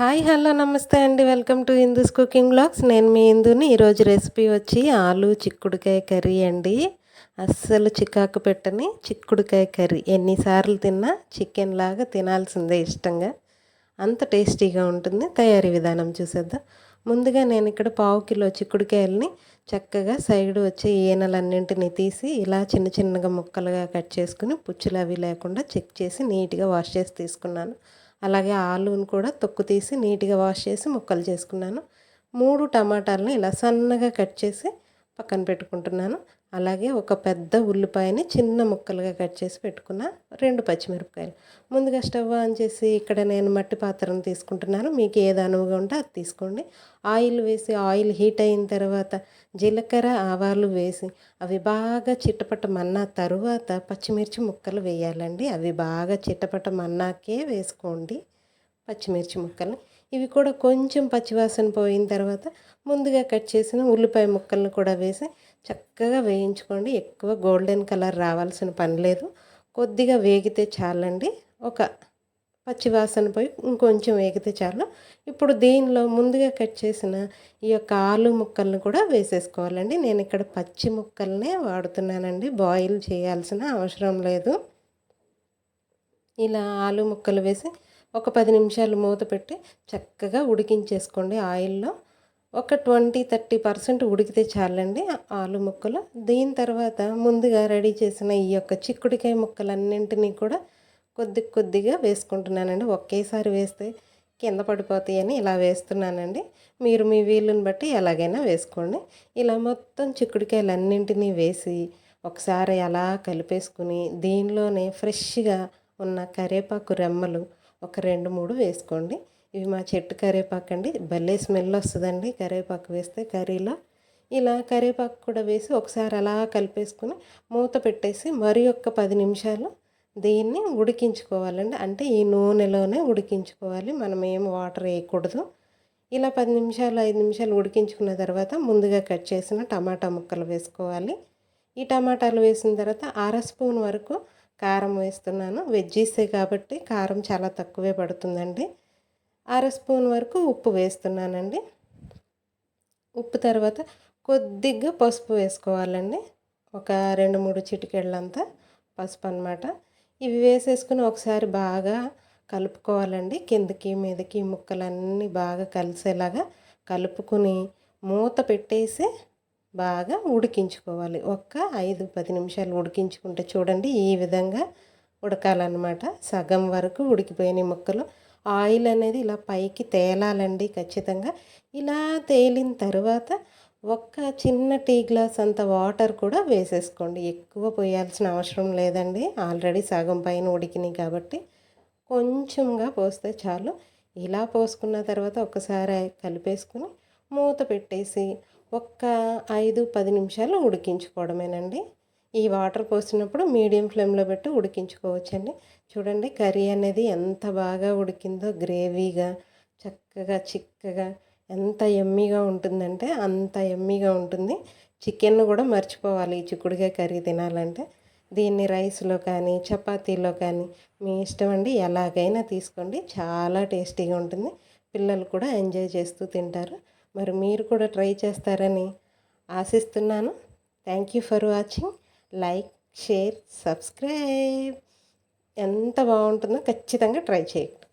Hi hello నమస్తే అండి. Welcome to Hindu's cooking blogs. నేను మీ హిందూని ఈరోజు రెసిపీ వచ్చి ఆలు చిక్కుడుకాయ కర్రీ అండి. అస్సలు చికాకు పెట్టని చిక్కుడుకాయ కర్రీ. ఎన్నిసార్లు తిన్నా చికెన్ లాగా తినాల్సిందే ఇష్టంగా. అంత టేస్టీగా ఉంటుంది. తయారీ విధానం చూసేద్దాం. ముందుగా నేను ఇక్కడ పావు కిలో చిక్కుడుకాయలని చక్కగా సైడ్ వచ్చే ఈనలన్నింటినీ తీసి ఇలా చిన్న చిన్నగా ముక్కలుగా కట్ చేసుకుని పుచ్చులు అవి లేకుండా చెక్ చేసి నీట్గా వాష్ చేసి తీసుకున్నాను. అలాగే ఆలూని కూడా తొక్కు తీసి నీట్గా వాష్ చేసి ముక్కలు చేసుకున్నాను. మూడు టమాటాలని ఇలా సన్నగా కట్ చేసి పక్కన పెట్టుకుంటున్నాను. అలాగే ఒక పెద్ద ఉల్లిపాయని చిన్న ముక్కలుగా కట్ చేసి పెట్టుకున్న రెండు పచ్చిమిరపకాయలు. ముందుగా స్టవ్ ఆన్ చేసి ఇక్కడ నేను మట్టి పాత్రను తీసుకుంటున్నాను. మీకు ఏది అనువుగా ఉంటే అది తీసుకోండి. ఆయిల్ వేసి ఆయిల్ హీట్ అయిన తర్వాత జీలకర్ర ఆవాలు వేసి అవి బాగా చిట్టపట్ట మన్నా తరువాత పచ్చిమిర్చి ముక్కలు వేయాలండి. అవి బాగా చిట్టపట్ట మన్నాకే వేసుకోండి. పచ్చిమిర్చి ముక్కలు ఇవి కూడా కొంచెం పచ్చివాసన పోయిన తర్వాత ముందుగా కట్ చేసిన ఉల్లిపాయ ముక్కలను కూడా వేసి చక్కగా వేయించుకోండి. ఎక్కువ గోల్డెన్ కలర్ రావాల్సిన పని లేదు. కొద్దిగా వేగితే చాలండి. ఒక పచ్చివాసన పోయి ఇంకొంచెం వేగితే చాలు. ఇప్పుడు దీనిలో ముందుగా కట్ చేసిన ఈ యొక్క ఆలు ముక్కలను కూడా వేసేసుకోవాలండి. నేను ఇక్కడ పచ్చి ముక్కలనే వాడుతున్నానండి. బాయిల్ చేయాల్సిన అవసరం లేదు. ఇలా ఆలు ముక్కలు వేసి ఒక పది నిమిషాలు మూత పెట్టి చక్కగా ఉడికించేసుకోండి. ఆయిల్లో ఒక ట్వంటీ థర్టీ పర్సెంట్ ఉడికితే చాలండి ఆలు ముక్కలు. దీని తర్వాత ముందుగా రెడీ చేసిన ఈ యొక్క చిక్కుడికాయ ముక్కలన్నింటినీ కూడా కొద్ది కొద్దిగా వేసుకుంటున్నానండి. ఒకేసారి వేస్తే కింద పడిపోతాయని ఇలా వేస్తున్నానండి. మీరు మీ వీలుని బట్టి ఎలాగైనా వేసుకోండి. ఇలా మొత్తం చిక్కుడుకాయలన్నింటినీ వేసి ఒకసారి అలా కలిపేసుకుని దీనిలోనే ఫ్రెష్గా ఉన్న కరేపాకు రెమ్మలు ఒక రెండు మూడు వేసుకోండి. ఇవి మా చెట్టు కరివేపాకు అండి. భలే స్మెల్ వస్తుందండి. కరివేపాకు వేస్తే కర్రీలో. ఇలా కరివేపాకు కూడా వేసి ఒకసారి అలా కలిపేసుకుని మూత పెట్టేసి మరి ఒక్క పది నిమిషాలు దీన్ని ఉడికించుకోవాలండి. అంటే ఈ నూనెలోనే ఉడికించుకోవాలి. మనం ఏం వాటర్ వేయకూడదు. ఇలా పది నిమిషాలు ఐదు నిమిషాలు ఉడికించుకున్న తర్వాత ముందుగా కట్ చేసిన టమాటా ముక్కలు వేసుకోవాలి. ఈ టమాటాలు వేసిన తర్వాత అర స్పూన్ వరకు కారం వేస్తున్నాను. వెజ్జీసే కాబట్టి కారం చాలా తక్కువే పడుతుందండి. అర స్పూన్ వరకు ఉప్పు వేస్తున్నానండి. ఉప్పు తర్వాత కొద్దిగా పసుపు వేసుకోవాలండి. ఒక రెండు మూడు చిటికెళ్ళంతా పసుపు అనమాట ఇవి వేసేసుకుని ఒకసారి బాగా కలుపుకోవాలండి. కిందకి మీదకి ముక్కలన్నీ బాగా కలిసేలాగా కలుపుకుని మూత పెట్టేసి బాగా ఉడికించుకోవాలి. ఒక్క ఐదు పది నిమిషాలు ఉడికించుకుంటే చూడండి ఈ విధంగా ఉడకాలన్నమాట. సగం వరకు ఉడికిపోయిన ముక్కలు. ఆయిల్ అనేది ఇలా పైకి తేలాలండి ఖచ్చితంగా. ఇలా తేలిన తర్వాత ఒక్క చిన్న టీ గ్లాస్ అంత వాటర్ కూడా వేసేసుకోండి. ఎక్కువ పోయాల్సిన అవసరం లేదండి. ఆల్రెడీ సగం పైన ఉడికినాయి కాబట్టి కొంచెంగా పోస్తే చాలు. ఇలా పోసుకున్న తర్వాత ఒకసారి కలిపేసుకుని మూత పెట్టేసి ఒక్క ఐదు పది నిమిషాలు ఉడికించుకోవడమేనండి. ఈ వాటర్ పోసినప్పుడు మీడియం ఫ్లేమ్లో పెట్టి ఉడికించుకోవచ్చండి. చూడండి కర్రీ అనేది ఎంత బాగా ఉడికిందో గ్రేవీగా చక్కగా చిక్కగా ఎంత ఎమ్మీగా ఉంటుందంటే అంత ఎమ్మీగా ఉంటుంది. చికెన్ కూడా మర్చిపోవాలి ఈ చిక్కుడుగా కర్రీ తినాలంటే. దీన్ని రైస్లో కానీ చపాతీలో కానీ మీ ఇష్టం అండి ఎలాగైనా తీసుకోండి. చాలా టేస్టీగా ఉంటుంది. పిల్లలు కూడా ఎంజాయ్ చేస్తూ తింటారు. మరి మీరు కూడా ట్రై చేస్తారని ఆశిస్తున్నాను. Thank you for watching like share subscribe ఎంత బాగుంటుందో ఖచ్చితంగా ట్రై చేయండి.